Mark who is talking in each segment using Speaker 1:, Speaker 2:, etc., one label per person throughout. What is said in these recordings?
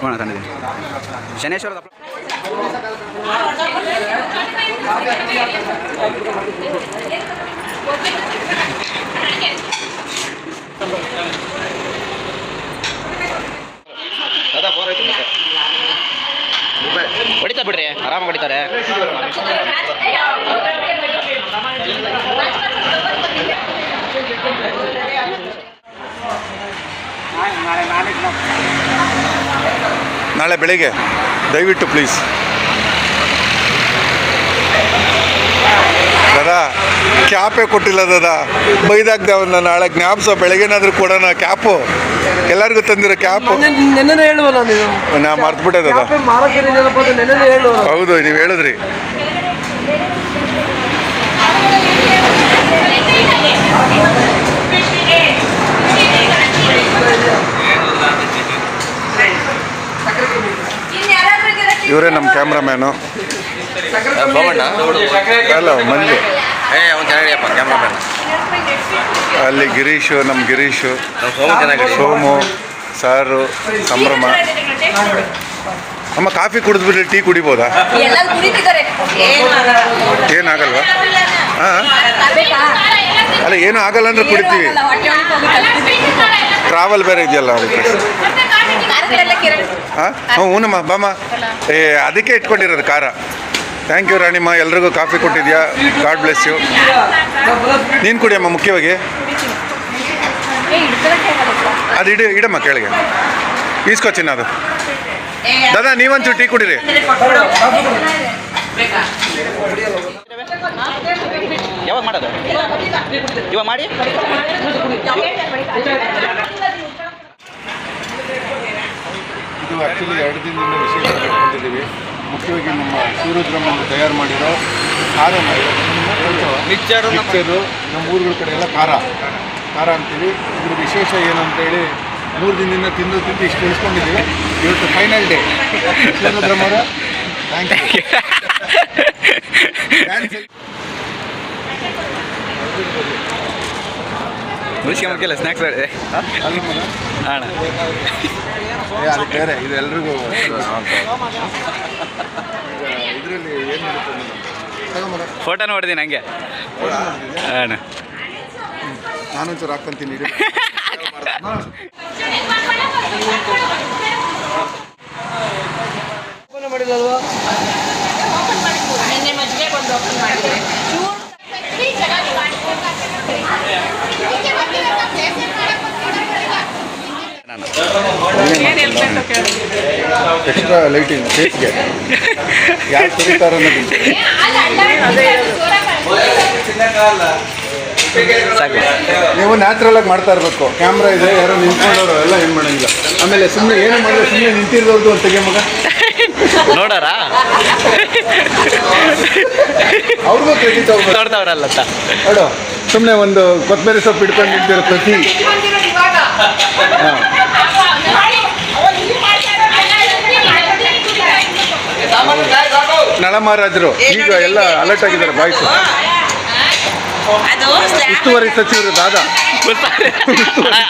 Speaker 1: ಕೋಣ ತಂದಿದ್ದೀನಿ
Speaker 2: ನಾಳೆ ಬೆಳಿಗ್ಗೆ ದಯವಿಟ್ಟು ಪ್ಲೀಸ್ ದಾದಾ ಕ್ಯಾಪೇ ಕೊಟ್ಟಿಲ್ಲ ದಾದಾ. ಬೈದಾಗ್ದೆ ಅವನ್ನ ನಾಳೆ ಜ್ಞಾಪಿಸೋ ಬೆಳಗ್ಗೆನಾದ್ರೂ ಕೊಡೋಣ ಕ್ಯಾಪು. ಎಲ್ಲರಿಗೂ ತಂದಿರೋ ಕ್ಯಾಪು. ನಾ ಮರ್ತ್ಬಿಟ್ಟೆ ದಾದಾ. ಹೌದು ನೀವು ಹೇಳಿದ್ರಿ. ಇವರೇ ನಮ್ಮ ಕ್ಯಾಮ್ರಾಮ್ಯಾನು. ಹಲೋ ಮಂಜು.
Speaker 1: ಏ ಅವ್ನು
Speaker 2: ಅಲ್ಲಿ ಗಿರೀಶು ನಮ್ಮ ಗಿರೀಶು. ಸೋಮು ಸಾರು ಸಂಭ್ರಮ. ಅಮ್ಮ ಕಾಫಿ ಕುಡಿದ್ಬಿಟ್ರೆ ಟೀ ಕುಡಿಬೋದಾ? ಏನಾಗಲ್ವಾ? ಹಾಂ? ಅಲ್ಲ ಏನು ಆಗಲ್ಲ ಅಂದ್ರೆ ಕುಡಿತೀವಿ. ಟ್ರಾವೆಲ್ ಬೇರೆ ಇದೆಯಲ್ಲ ಅದಕ್ಕೆ. ಹಾಂ? ಹ್ಞೂ ಹೂನಮ್ಮ ಬಾಮ್ಮ. ಏ ಅದಕ್ಕೆ ಇಟ್ಕೊಂಡಿರೋದು ಖಾರ. ಥ್ಯಾಂಕ್ ಯು ರಾಣಿಮ್ಮ. ಎಲ್ರಿಗೂ ಕಾಫಿ ಕೊಟ್ಟಿದ್ಯಾ? ಗಾಡ್ ಬ್ಲೆಸ್ ಯು ನೀನು ಕುಡಿಯಮ್ಮ ಮುಖ್ಯವಾಗಿ. ಅದು ಇಡಿ ಇಡಮ್ಮ ಕೇಳಿಗೆ. ಈಸ್ಕೋ ಚಿನ್ನ ಅದು. ದಾದಾ ನೀವಂತೂ ಟೀ ಕುಡೀರಿ.
Speaker 1: ಯಾವಾಗ ಮಾಡೋದು? ಇವಾಗ ಮಾಡಿ?
Speaker 2: ಇದು ಆ್ಯಕ್ಚುಲಿ ಎರಡು ದಿನದಿಂದ ವಿಶೇಷ ಇಟ್ಕೊಂಡಿದ್ದೀವಿ. ಮುಖ್ಯವಾಗಿ ನಮ್ಮ ಸೂರ್ಯದ್ರಮನ್ನು ತಯಾರು ಮಾಡಿರೋ ಖಾರ ಮಿಕ್ಸರು ಮಿಕ್ಸರು ನಮ್ಮ ಊರುಗಳ ಕಡೆ ಎಲ್ಲ ಖಾರ. ಖಾರ ಅಂತೀವಿ. ಇದ್ರ ವಿಶೇಷ ಏನಂತೇಳಿ ಮೂರು ದಿನದಿಂದ ತಿಂದು ತಿಂದು ಇಷ್ಟು ಉಳಿಸ್ಕೊಂಡಿದ್ದೀವಿ. ಇವತ್ತು ಫೈನಲ್ ಡೇ ಸೂರ್ಯದ್ರಮ್ಮರ ಥ್ಯಾಂಕ್ ಯು
Speaker 1: ಮುಗಿಸ್ಕೆ ಮುಗಿಲ್ಲ ಸ್ನ್ಯಾಕ್ಸ್
Speaker 2: ಮಗ
Speaker 1: ಅಣ್ಣ.
Speaker 2: ಅದು ಬೇರೆ ಇದು ಎಲ್ರಿಗೂ ಇದರಲ್ಲಿ ಏನಿರುತ್ತೆ ತಗೊಂಬರ
Speaker 1: ಫೋಟೋನ ಹೊಡೆದೀನಿ ಹಂಗೆ. ಅಣ್ಣ.
Speaker 2: ನಾನು ಹಾಕ್ಕೊಂತೀನಿ ಇಡಿ.
Speaker 3: ಓಪನ್ ಮಾಡಿದಲ್ವಾ
Speaker 4: ನಿನ್ನೆ ಮಜ್ಜಿಗೆ ಒಂದು ಓಪನ್ ಮಾಡಿದ್ರೆ
Speaker 1: ನಾನು
Speaker 2: ಎಕ್ಸ್ಟ್ರಾ ಲೈಟಿಂಗ್ ಸೇಫ್ಗೆ ಯಾರು ಸುರಿತಾರ ನೀವು ನ್ಯಾಚುರಲ್ ಆಗಿ ಮಾಡ್ತಾ ಇರಬೇಕು. ಕ್ಯಾಮ್ರಾ ಇದೆ ಯಾರೋ ನಿಂತ್ಕೊಂಡವರು ಎಲ್ಲ ಏನು ಮಾಡಂಗಿಲ್ಲ. ಆಮೇಲೆ ಸುಮ್ಮನೆ ಏನು ಮಾಡಿದ್ರೆ ಸುಮ್ಮನೆ ನಿಂತಿರೋದು ಅಂತ ತೆಗೆ ಮಗ?
Speaker 1: ನೋಡಾರ?
Speaker 2: ಅವ್ರಿಗೂ ಕ್ರೆಡಿಟ್
Speaker 1: ನೋಡ್ತಾವ್ರಲ್ಲ
Speaker 2: ನೋಡು ಸುಮ್ಮನೆ ಒಂದು ಕೊತ್ತಂಬರಿ ಸೊಪ್ಪು ಇಟ್ಕೊಂಡು ನಿಂತಿರೋ ಪ್ರತಿ. ಹಾಂ. ನಳಮಹಾರಾಜರು ಈಗ ಎಲ್ಲ ಅಲರ್ಟ್ ಆಗಿದ್ದಾರೆ ಬಾಯ್ಸು ಉಸ್ತುವಾರಿ ಸಚಿವರು ದಾದಾ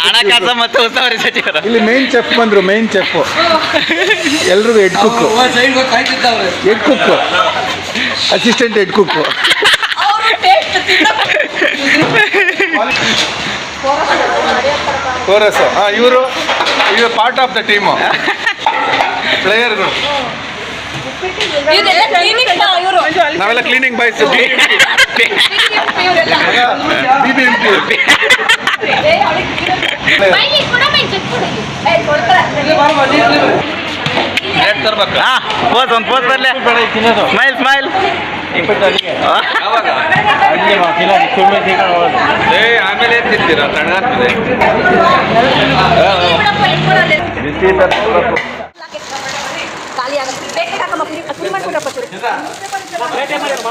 Speaker 1: ಹಣಕಾಸು ಮತ್ತು ಉಸ್ತುವಾರಿ ಸಚಿವರು
Speaker 2: ಇಲ್ಲಿ ಮೇನ್ ಚೆಫ್ ಬಂದ್ರು ಮೇನ್ ಚೆಫ್ ಎಲ್ರಿಗೂ
Speaker 3: head cook
Speaker 2: head cook assistant head cook chorus ಹಾಂ ಇವರು ಇವರು ಪಾರ್ಟ್ ಆಫ್ ದ ಟೀಮು ಪ್ಲೇಯರ್ಗಳು ನಾವೆಲ್ಲ cleaning boys B B M P
Speaker 4: ಕೊಡ್ತಾರೆ
Speaker 1: ಹಾ ಪೋಸ್ ಒಂದು ಪೋಸ್ ಬರಲಿ ಸ್ಮೈಲ್ ಸ್ಮೈಲ್
Speaker 5: ಆಮೇಲೆ ತಿಂತೀರಾ ತಣ್ಣಗಾಗ್ತದೆ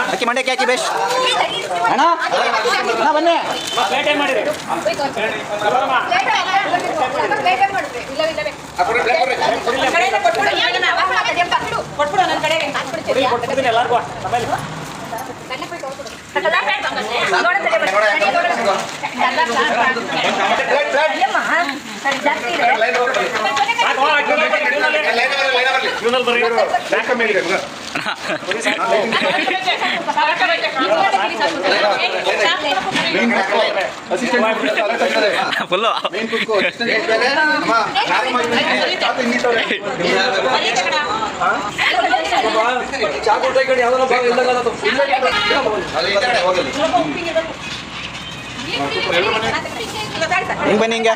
Speaker 1: ಅಕ್ಕಿ ಮಂಡ್ಯಕ್ಕೆ ಹಾಕಿ ಬೇಷ್
Speaker 4: ಅಣ್ಣ ಅಣ್ಣ
Speaker 1: ಬನ್ನಿ
Speaker 4: ಕೊಟ್ಬಿಡು ನನ್ನ ಬರ್ರಿ
Speaker 1: ಫುಲ್ಲು
Speaker 3: ಕಡೆ ಭಾಗ
Speaker 2: ಹೋಗಲಿ
Speaker 1: ಹಿಂಗೆ ಬನ್ನಿ ಹಿಂಗೆ.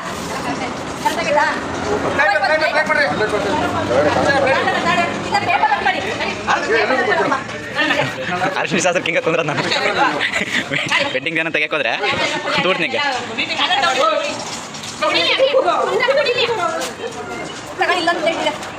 Speaker 1: ಅರ್ಶಿನ ಶಾಸ್ತ್ರ ಹಿಂಗೆ ತೊಂದ್ರೆ ನಾನು ವೆಡ್ಡಿಂಗ್ ಏನೋ ತೆಗಿಯೋದ್ರೆ ದೂರ ನಿಂಗೆ
Speaker 4: ಇಲ್ಲ